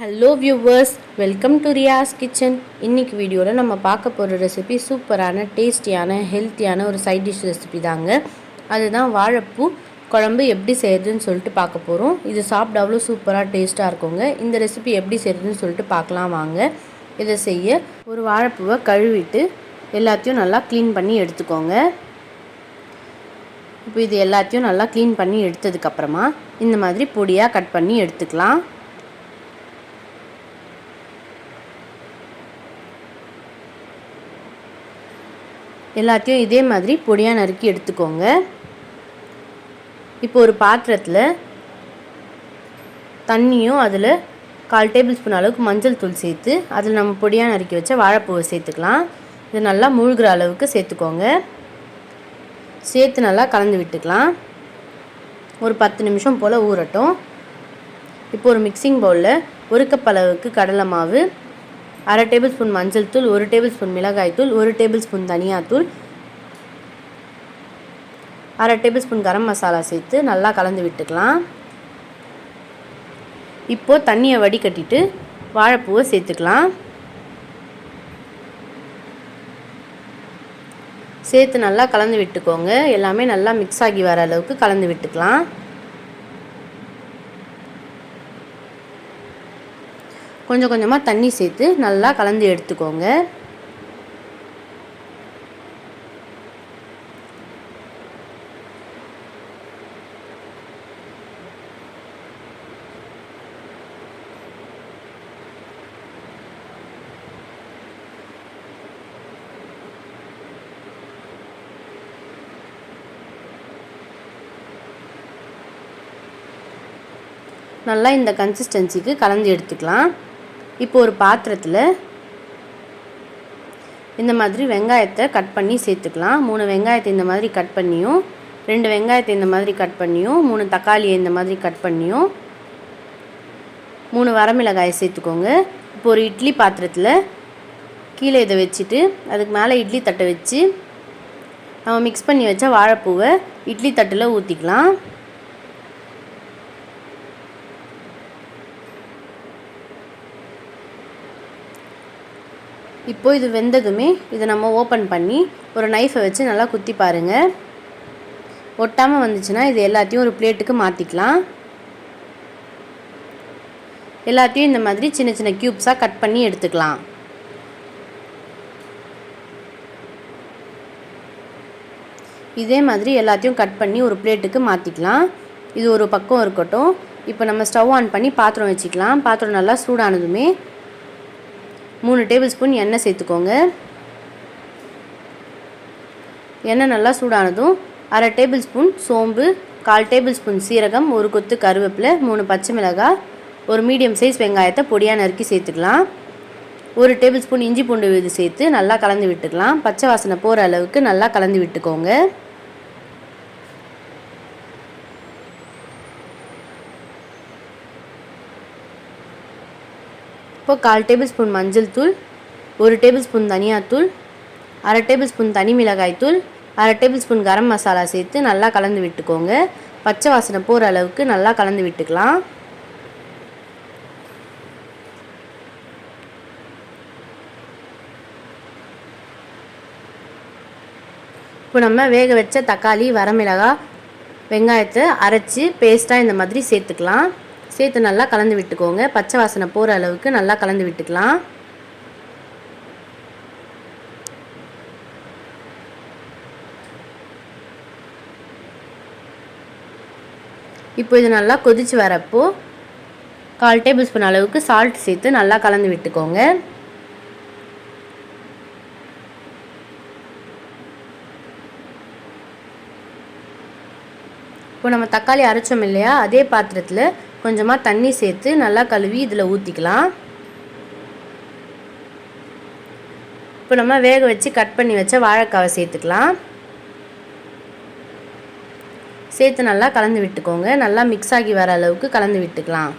Hello viewers welcome to Riyas kitchen இன்னைக்கு வீடியோவில் நம்ம பார்க்க போகிற ரெசிபி சூப்பரான டேஸ்டியான ஹெல்த்தியான ஒரு சைட் டிஷ் ரெசிபி தாங்க. அதுதான் வாழைப்பூ. குழம்பு எப்படி செய்கிறதுன்னு சொல்லிட்டு பார்க்க போகிறோம் இது சாப்பிட அவ்வளோ சூப்பராக டேஸ்ட்டாக இருக்குங்க. இந்த ரெசிபி எப்படி செய்கிறதுன்னு சொல்லிட்டு பார்க்கலாம் வாங்க. இதை செய்ய ஒரு வாழைப்பூவை கழுவிட்டு எல்லாத்தையும் நல்லா க்ளீன் பண்ணி எடுத்துக்கோங்க. இப்போ இது எல்லாத்தையும் நல்லா க்ளீன் பண்ணி எடுத்ததுக்கப்புறமா இந்த மாதிரி பொடியாக கட் பண்ணி எடுத்துக்கலாம். எல்லாத்தையும் இதே மாதிரி பொடியாக நறுக்கி எடுத்துக்கோங்க. இப்போ ஒரு பாத்திரத்தில் தண்ணியும் அதில் கால் டேபிள் ஸ்பூன் அளவுக்கு மஞ்சள் தூள் சேர்த்து அதில் நம்ம பொடியாக நறுக்கி வச்ச வாழைப்பூவை சேர்த்துக்கலாம். இது நல்லா மூழ்கிற அளவுக்கு சேர்த்துக்கோங்க. சேர்த்து நல்லா கலந்து விட்டுக்கலாம். ஒரு பத்து நிமிஷம் போல் ஊறட்டும். இப்போ ஒரு மிக்சிங் பவுலில் ஒரு கப் அளவுக்கு கடலை மாவு அரை டேபிள் ஸ்பூன் மஞ்சள் தூள் ஒரு டேபிள் ஸ்பூன் மிளகாய் தூள் ஒரு டேபிள் ஸ்பூன் தனியாத்தூள் அரை டேபிள் ஸ்பூன் கரம் மசாலா சேர்த்து நல்லா கலந்து விட்டுக்கலாம். இப்போது தண்ணியை வடிகட்டிட்டு வாழைப்பூவை சேர்த்துக்கலாம். சேர்த்து நல்லா கலந்து விட்டுக்கோங்க. எல்லாமே நல்லா மிக்ஸ் ஆகி வர அளவுக்கு கலந்து விட்டுக்கலாம். கொஞ்சம் கொஞ்சமாக தண்ணி சேர்த்து நல்லா கலந்து எடுத்துக்கோங்க. நல்லா இந்த கன்சிஸ்டன்சிக்கு கலந்து எடுத்துக்கலாம். இப்போ ஒரு பாத்திரத்தில் இந்த மாதிரி வெங்காயத்தை கட் பண்ணி சேர்த்துக்கலாம். மூணு வெங்காயத்தை இந்த மாதிரி கட் பண்ணியும் ரெண்டு வெங்காயத்தை இந்த மாதிரி கட் பண்ணியும் மூணு தக்காளியை இந்த மாதிரி கட் பண்ணியும் மூணு வரமிளகாயை சேர்த்துக்கோங்க. இப்போ ஒரு இட்லி பாத்திரத்தில் கீழே இதை வச்சுட்டு அதுக்கு மேலே இட்லி தட்டை வச்சு நம்ம மிக்ஸ் பண்ணி வச்ச வாழைப்பூவை இட்லி தட்டில் ஊற்றிக்கலாம் இப்போ இது வெந்ததுமே இதை நம்ம ஓப்பன் பண்ணி ஒரு நைஃபை வச்சு நல்லா குத்தி பாருங்கள் ஒட்டாமல் வந்துச்சுன்னா இது எல்லாத்தையும் ஒரு பிளேட்டுக்கு மாற்றிக்கலாம் எல்லாத்தையும் இந்த மாதிரி சின்ன சின்ன க்யூப்ஸாக கட் பண்ணி எடுத்துக்கலாம். இதே மாதிரி எல்லாத்தையும் கட் பண்ணி ஒரு பிளேட்டுக்கு மாற்றிக்கலாம் இது ஒரு பக்கம் இருக்கட்டும். இப்போ நம்ம ஸ்டவ் ஆன் பண்ணி பாத்திரம் வச்சுக்கலாம். பாத்திரம் நல்லா சூடானதுமே மூணு டேபிள் ஸ்பூன் எண்ணெய் சேர்த்துக்கோங்க. எண்ணெய் நல்லா சூடானதும் அரை டேபிள் ஸ்பூன் சோம்பு கால் டேபிள் ஸ்பூன் சீரகம் ஒரு கொத்து கருவேப்பிலை மூணு பச்சை மிளகாய் ஒரு மீடியம் சைஸ் வெங்காயத்தை பொடியாக நறுக்கி சேர்த்துக்கலாம். ஒரு டேபிள் ஸ்பூன் இஞ்சி பூண்டு விழுது சேர்த்து நல்லா கலந்து விட்டுக்கலாம். பச்சை வாசனை போகிற அளவுக்கு நல்லா கலந்து விட்டுக்கோங்க. இப்போது கால் டேபிள் ஸ்பூன் மஞ்சள் தூள் ஒரு டேபிள் ஸ்பூன் தனியாத்தூள் அரை டேபிள் ஸ்பூன் தனி மிளகாய் தூள் அரை டேபிள் ஸ்பூன் கரம் மசாலா சேர்த்து நல்லா கலந்து விட்டுக்கோங்க. பச்சை வாசனை போகிற அளவுக்கு நல்லா கலந்து விட்டுக்கலாம். இப்போ நம்ம வேக வச்ச தக்காளி வரமிளகாய் வெங்காயத்தை அரைச்சி பேஸ்ட்டாக இந்த மாதிரி சேர்த்துக்கலாம். சேர்த்து நல்லா கலந்து விட்டுக்கோங்க. பச்சை வாசனை போகிற அளவுக்கு நல்லா கலந்து விட்டுக்கலாம். இப்போ இது நல்லா கொதிச்சு வரப்போ கால் டேபிள் ஸ்பூன் அளவுக்கு சால்ட் சேர்த்து நல்லா கலந்து விட்டுக்கோங்க. இப்போ நம்ம தக்காளி அரைச்சோம் இல்லையா? அதே பாத்திரத்தில் கொஞ்சமாக தண்ணி சேர்த்து நல்லா கழுவி இதில் ஊற்றிக்கலாம் இப்போ நம்ம வேக வச்சு கட் பண்ணி வச்ச வாழைக்காவை சேர்த்துக்கலாம். சேர்த்து நல்லா கலந்து விட்டுக்கோங்க. நல்லா மிக்ஸ் ஆகி வர அளவுக்கு கலந்து விட்டுக்கலாம்.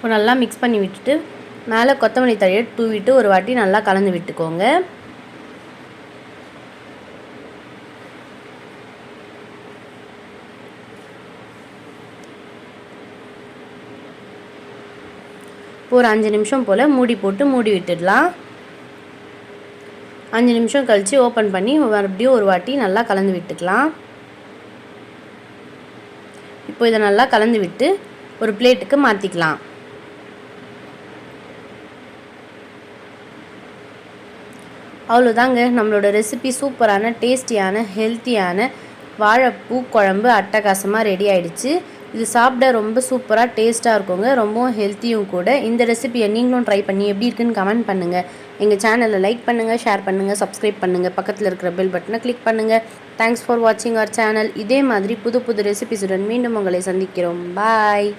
இப்போ நல்லா மிக்ஸ் பண்ணி விட்டுட்டு மேலே கொத்தமல்லி தழையை தூவிட்டு ஒரு வாட்டி நல்லா கலந்து விட்டுக்கோங்க. இப்போ ஒரு அஞ்சு நிமிஷம் போல் மூடி போட்டு மூடி விட்டுடலாம். அஞ்சு நிமிஷம் கழித்து ஓப்பன் பண்ணி மறுபடியும் ஒரு வாட்டி நல்லா கலந்து விட்டுக்கலாம். இப்போ இதை நல்லா கலந்து விட்டு ஒரு பிளேட்டுக்கு மாற்றிக்கலாம் அவ்வளோதாங்க நம்மளோட ரெசிபி சூப்பரான டேஸ்டியான ஹெல்த்தியான வாழைப்பூ குழம்பு அட்டகாசமாக ரெடி ஆயிடுச்சு. இது சாப்பிட ரொம்ப சூப்பராக டேஸ்ட்டாக இருக்குங்க. ரொம்பவும் ஹெல்த்தியும் கூட. இந்த ரெசிபியை நீங்களும் ட்ரை பண்ணி எப்படி இருக்குன்னு கமெண்ட் பண்ணுங்கள் எங்கள் சேனலை லைக் பண்ணுங்கள் ஷேர் பண்ணுங்கள் சப்ஸ்கிரைப் பண்ணுங்கள் பக்கத்தில் இருக்கிற பெல் பட்டனை கிளிக் பண்ணுங்கள் தேங்க்ஸ் ஃபார் வாட்சிங் அவர் சேனல் இதே மாதிரி புது புது ரெசிபிஸுடன் மீண்டும் உங்களை சந்திக்கிறோம். பாய்